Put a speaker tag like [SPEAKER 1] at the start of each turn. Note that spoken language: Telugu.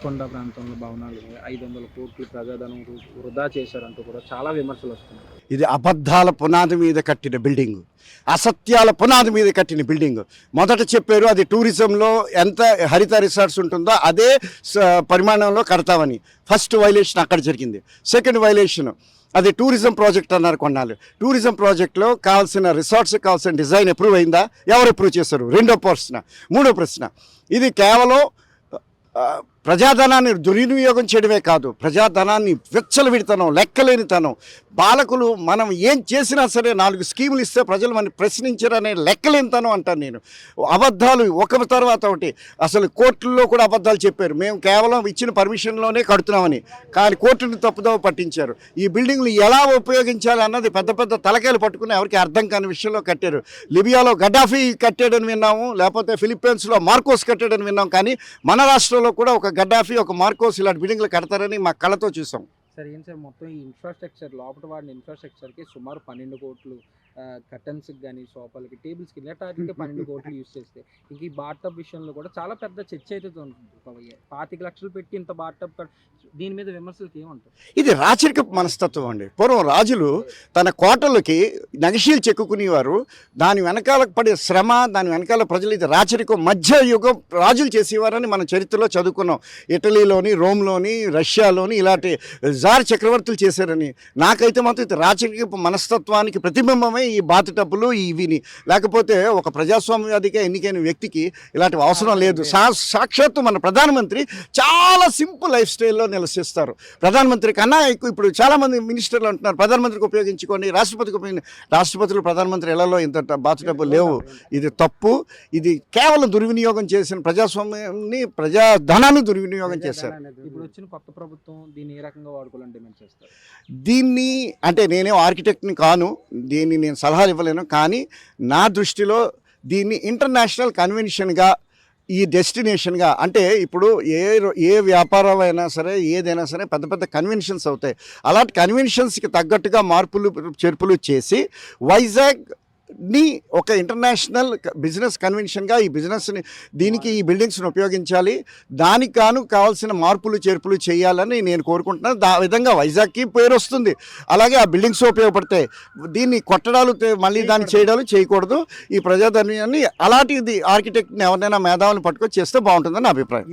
[SPEAKER 1] రుషికొండ ప్రాంతంలో భవనాలు ఐదు వందల కోట్లు ప్రజాధనం వృధా చేశారంటూ కూడా చాలా విమర్శలు వస్తున్నాయి.
[SPEAKER 2] ఇది అబద్ధాల పునాది మీద కట్టిన బిల్డింగ్. అసత్యాల పునాది మీద కట్టిన బిల్డింగ్. మొదట చెప్పారు అది టూరిజంలో ఎంత హరిత రిసార్ట్స్ ఉంటుందో అదే పరిమాణంలో కడతామని. ఫస్ట్ వైలేషన్ అక్కడ జరిగింది. సెకండ్ వైలేషన్ అది టూరిజం ప్రాజెక్ట్ అన్నారు కొన్నాళ్ళు. టూరిజం ప్రాజెక్ట్లో కావాల్సిన రిసార్ట్స్ కావాల్సిన డిజైన్ అప్రూవ్ అయిందా? ఎవరు అప్రూవ్ చేశారు? రెండో ప్రశ్న. మూడో ప్రశ్న. ఇది కేవలం ప్రజాధనాన్ని దుర్వినియోగం చేయడమే కాదు ప్రజాధనాన్ని విచ్చలవిడితనం లెక్కలేనితనం. బాలకులు మనం ఏం చేసినా సరే నాలుగు స్కీములు ఇస్తే ప్రజలు మనం ప్రశ్నించరనే లెక్కలేనితనం అంటాను నేను. అబద్ధాలు ఒక తర్వాత ఒకటి. అసలు కోర్టుల్లో కూడా అబద్ధాలు చెప్పారు. మేము కేవలం ఇచ్చిన పర్మిషన్లోనే కడుతున్నామని. కానీ కోర్టుని తప్పుదోవ పట్టించారు. ఈ బిల్డింగ్లు ఎలా ఉపయోగించాలి అన్నది పెద్ద పెద్ద తలకాయలు పట్టుకుని ఎవరికి అర్థం కాని విషయంలో కట్టారు. లిబియాలో గడ్డాఫీ కట్టాడని విన్నాము. లేకపోతే ఫిలిప్పీన్స్లో మార్కోస్ కట్టాడని విన్నాం. కానీ మన రాష్ట్రంలో కూడా ఒక గడ్డాఫీ ఒక మార్కోస్ ఇలాంటి బిల్డింగ్లు కడతారని మా కళ్ళతో చూసాం.
[SPEAKER 1] సార్ ఏం సార్ మొత్తం ఈ ఇన్ఫ్రాస్ట్రక్చర్ లోపల వాడిన ఇన్ఫ్రాస్ట్రక్చర్కి సుమారు పన్నెండు కోట్లు కర్టన్స్కి కానీ సోఫాలకి టేబుల్స్కి ఇలాంటికి పన్నెండు కోట్లు యూస్ చేస్తే. ఇంక ఈ బాటప్ విషయంలో కూడా చాలా పెద్ద చర్చ అయితే ఉంటుంది పాతిక లక్షలు పెట్టి ఇంత బాటప్ దీని మీద విమర్శలకి ఏమంటారు?
[SPEAKER 2] ఇది రాచరిక మనస్తత్వం అండి. పూర్వం రాజులు తన కోటలకి నగిషీలు చెక్కుకునేవారు. దాని వెనకాల పడే శ్రమ దాని వెనకాల ప్రజలు ఇది రాచరికం మధ్య యుగం రాజులు చేసేవారని మన చరిత్రలో చదువుకున్నాం. ఇటలీలోని రోమ్లోని రష్యాలోని ఇలాంటి జార్ చక్రవర్తులు చేశారని నాకైతే మాత్రం ఇది రాచరిక మనస్తత్వానికి ప్రతిబింబమే ఈ బాతు టబ్బులు ఇవిని లేకపోతే ఒక ప్రజాస్వామ్యవాదిగా ఎన్నికైన వ్యక్తికి ఇలాంటివి అవసరం లేదు. సా సాక్షాత్తు మన ప్రధానమంత్రి చాలా సింపుల్ లైఫ్ స్టైల్లో నివసిస్తారు. ప్రధానమంత్రి కన్నా ఎక్కువ ఇప్పుడు చాలామంది మినిస్టర్లు అంటున్నారు ప్రధానమంత్రికి ఉపయోగించుకోండి రాష్ట్రపతికి ఉపయోగించి రాష్ట్రపతులు ప్రధానమంత్రి ఇళ్ళలో ఇంత బాతు డబ్బులు లేవు. ఇది తప్పు. ఇది కేవలం దుర్వినియోగం చేసిన ప్రజాస్వామ్యాన్ని ప్రజా ధనాన్ని దుర్వినియోగం చేశారు.
[SPEAKER 1] ఇప్పుడు వచ్చిన కొత్త ప్రభుత్వం దీన్ని ఏ రకంగా డిమాండ్ చేస్తారు?
[SPEAKER 2] దీన్ని అంటే నేనే ఆర్కిటెక్ట్ని కాను దీన్ని నేను సలహాలు ఇవ్వలేను కానీ నా దృష్టిలో దీన్ని ఇంటర్నేషనల్ కన్వెన్షన్గా ఈ డెస్టినేషన్గా అంటే ఇప్పుడు ఏ ఏ వ్యాపారం అయినా సరే ఏదైనా సరే పెద్ద పెద్ద కన్వెన్షన్స్ అవుతాయి. అలాంటి కన్వెన్షన్స్కి తగ్గట్టుగా మార్పులు చేర్పులు చేసి వైజాగ్ ని ఒక ఇంటర్నేషనల్ బిజినెస్ కన్వెన్షన్గా ఈ బిజినెస్ని దీనికి ఈ బిల్డింగ్స్ని ఉపయోగించాలి. దానికి గాను కావాల్సిన మార్పులు చేర్పులు చేయాలని నేను కోరుకుంటున్నాను. దా విధంగా వైజాగ్కి పేరు వస్తుంది. అలాగే ఆ బిల్డింగ్స్ ఉపయోగపడతాయి. దీన్ని కొట్టడాలు మళ్ళీ దాన్ని చేయడాలు చేయకూడదు. ఈ ప్రజాధర్యాన్ని అలాంటిది ఆర్కిటెక్ట్ని ఎవరినైనా మేధావుని పట్టుకొని చేస్తే బాగుంటుందని నా అభిప్రాయం.